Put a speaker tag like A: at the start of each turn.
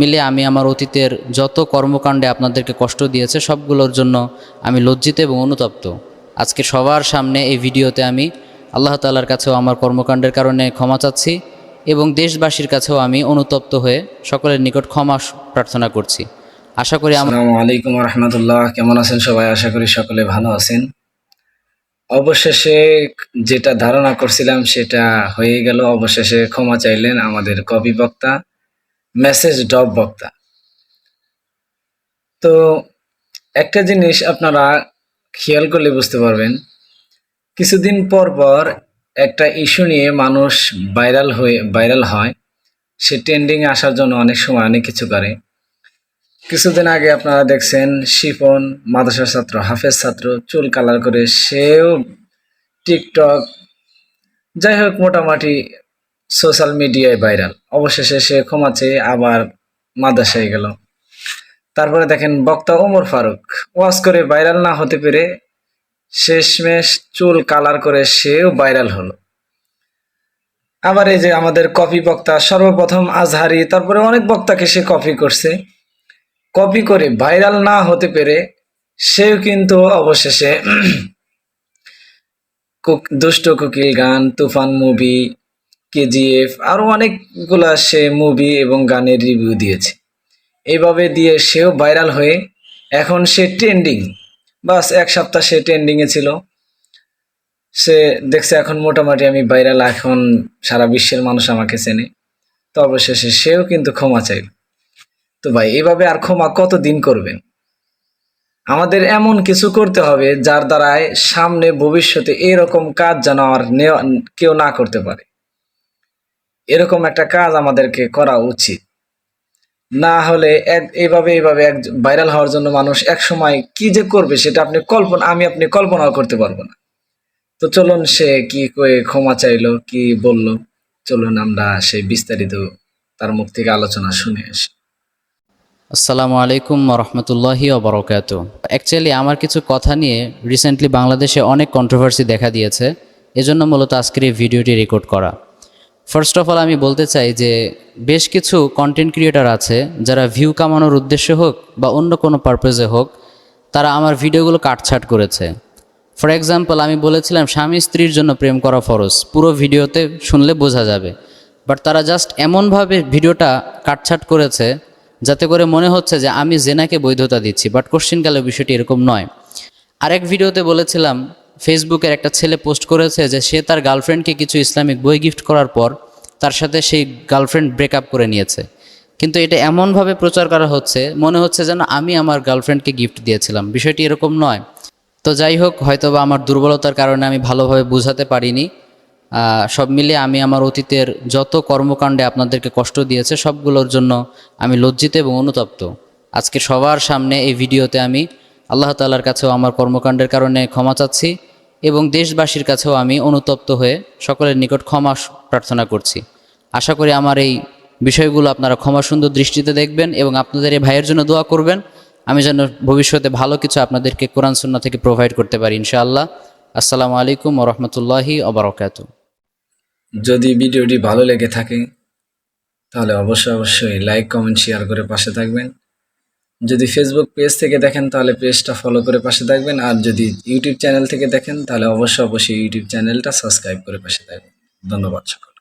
A: মিলে আমি আমার অতীতের যত কর্মকাণ্ডে আপনাদেরকে কষ্ট দিয়েছে, সবগুলোর জন্য আমি লজ্জিত এবং অনুতপ্ত। আজকে সবার সামনে এই ভিডিওতে আমি আল্লাহ তাআলার কাছেও আমার কর্মকাণ্ডের কারণে ক্ষমা চাচ্ছি এবং দেশবাসীর কাছেও আমি অনুতপ্ত হয়ে সকলের নিকট ক্ষমা প্রার্থনা করছি। আশা করি
B: আলাইকুম রহমতুল্লাহ কেমন আছেন সবাই? আশা করি সকলে ভালো আছেন। অবশেষে যেটা ধারণা করছিলাম সেটা হয়ে গেল। অবশেষে ক্ষমা চাইলেন আমাদের কবি বক্তা মেসেজ ডব বক্তা। তো একটা জিনিস আপনারা খেয়াল করলে বুঝতে পারবেন, কিছুদিন পর পর একটা ইস্যু নিয়ে মানুষ ভাইরাল হয়ে ভাইরাল হয়। সে ট্রেন্ডিংয়ে আসার জন্য অনেক সময় অনেক কিছু করে। কিছুদিন আগে আপনারা দেখছেন শিফন, মাদ্রাসার ছাত্র, হাফেজ ছাত্র, চুল কালার করে সেও টিকটক যাই হোক মোটামুটি সোশ্যাল মিডিয়ায় ভাইরাল। অবশেষে সে ক্ষমা চেয়ে আবার মাদ্রাসায় গেল। তারপরে দেখেন বক্তা ওমর ফারুক। ওয়াজ করে ভাইরাল না হতে পেরে শেষমেশ চুল কালার করে সেও ভাইরাল হলো। আবার এই যে আমাদের কপি বক্তা, সর্বপ্রথম আজহারি, তারপরে অনেক বক্তাকে সে কপি করছে। কপি করে ভাইরাল না হতে পেরে সেও কিন্তু অবশেষে কুক- দুষ্ট কুকিল গান, তুফান মুভি কেজিএফ আরও অনেকগুলা সে মুভি এবং গানের রিভিউ দিয়েছে। এইভাবে দিয়ে সেও ভাইরাল হয়ে এখন সে ট্রেন্ডিং বাস, এক সপ্তাহ সে ট্রেন্ডিংয়ে ছিল। সে দেখছে এখন মোটামুটি আমি ভাইরাল এখন সারা বিশ্বের মানুষ আমাকে চেনে। তো অবশেষে সেও কিন্তু ক্ষমা চাইল। তো ভাই এভাবে আর ক্ষমা কতদিন করবেন? আমাদের এমন কিছু করতে হবে যার দ্বারায় সামনে ভবিষ্যতে এরকম কাজ যেন আর কেউ না করতে পারে। এরকম একটা কাজ আমাদেরকে করা উচিত। না হলে এক- এইভাবে এইভাবে এক ভাইরাল হওয়ার জন্য মানুষ এক সময় কি যে করবে সেটা আপনি কল্পনা আমি আপনি কল্পনাও করতে পারব না। তো চলুন সে কি ক্ষমা চাইলো, কি বলল, চলুন আমরা সেই বিস্তারিত তার মুখ থেকে আলোচনা শুনে আসি।
A: আসসালামু আলাইকুম রহমতুল্লাহি ওবরকাত। অ্যাকচুয়ালি আমার কিছু কথা নিয়ে রিসেন্টলি বাংলাদেশে অনেক কন্ট্রোভার্সি দেখা দিয়েছে। এজন্য মূলত আজকের এই ভিডিওটি রেকর্ড করা। ফার্স্ট অফ অল আমি বলতে চাই যে বেশ কিছু কন্টেন্ট ক্রিয়েটার আছে যারা ভিউ কামানোর উদ্দেশ্যে হোক বা অন্য কোনো পারপাজে হোক, তারা আমার ভিডিওগুলো কাটছাট করেছে। ফর এক্সাম্পল আমি বলেছিলাম, স্বামী স্ত্রীর জন্য প্রেম করা ফরজ। পুরো ভিডিওতে শুনলে বোঝা যাবে। বাট তারা জাস্ট এমনভাবে ভিডিওটা কাটছাট করেছে, যাতে করে মনে হচ্ছে যে আমি জেনাকে বৈধতা দিচ্ছি। বাট কোশ্চিনকালে বিষয়টি এরকম নয়। আরেক ভিডিওতে বলেছিলাম ফেসবুকের একটা ছেলে পোস্ট করেছে যে সে তার গার্লফ্রেন্ডকে কিছু ইসলামিক বই গিফট করার পর তার সাথে সেই গার্লফ্রেন্ড ব্রেকআপ করে নিয়েছে। কিন্তু এটা এমনভাবে প্রচার করা হচ্ছে, মনে হচ্ছে যেন আমি আমার গার্লফ্রেন্ডকে গিফট দিয়েছিলাম। বিষয়টি এরকম নয়। তো যাই হোক, হয়তোবা আমার দুর্বলতার কারণে আমি ভালোভাবে বোঝাতে পারিনি। সব মিলিয়ে আমি আমার অতীতের যত কর্মকাণ্ডে আপনাদেরকে কষ্ট দিয়েছে, সবগুলোর জন্য আমি লজ্জিত এবং অনুতপ্ত। আজকে সবার সামনে এই ভিডিওতে আমি আল্লাহ তাআলার কাছেও আমার কর্মকাণ্ডের কারণে ক্ষমা চাচ্ছি। এবং দেশবাসীর কাছেও আমি অনুতপ্ত হয়ে সকলের নিকট ক্ষমা প্রার্থনা করছি। আশা করি আমার এই বিষয়গুলো আপনারা ক্ষমা সুন্দর দৃষ্টিতে দেখবেন এবং আপনাদের এই ভাইয়ের জন্য দোয়া করবেন। আমি যেন ভবিষ্যতে ভালো কিছু আপনাদেরকে কোরআন সুন্নাহ থেকে প্রোভাইড করতে পারি, ইনশাআল্লাহ। আসসালামু আলাইকুম ওরহমতুল্লাহি অবরকাতু
B: যদি ভিডিওটি ভালো লেগে থাকে, তাহলে অবশ্যই অবশ্যই লাইক কমেন্ট শেয়ার করে পাশে থাকবেন। যদি ফেসবুক পেজ থেকে দেখেন, তাহলে পেজটা ফলো করে পাশে থাকবেন। আর যদি ইউটিউব চ্যানেল থেকে দেখেন, তাহলে অবশ্যই অবশ্যই ইউটিউব চ্যানেলটা সাবস্ক্রাইব করে পাশে থাকবেন। ধন্যবাদ সকল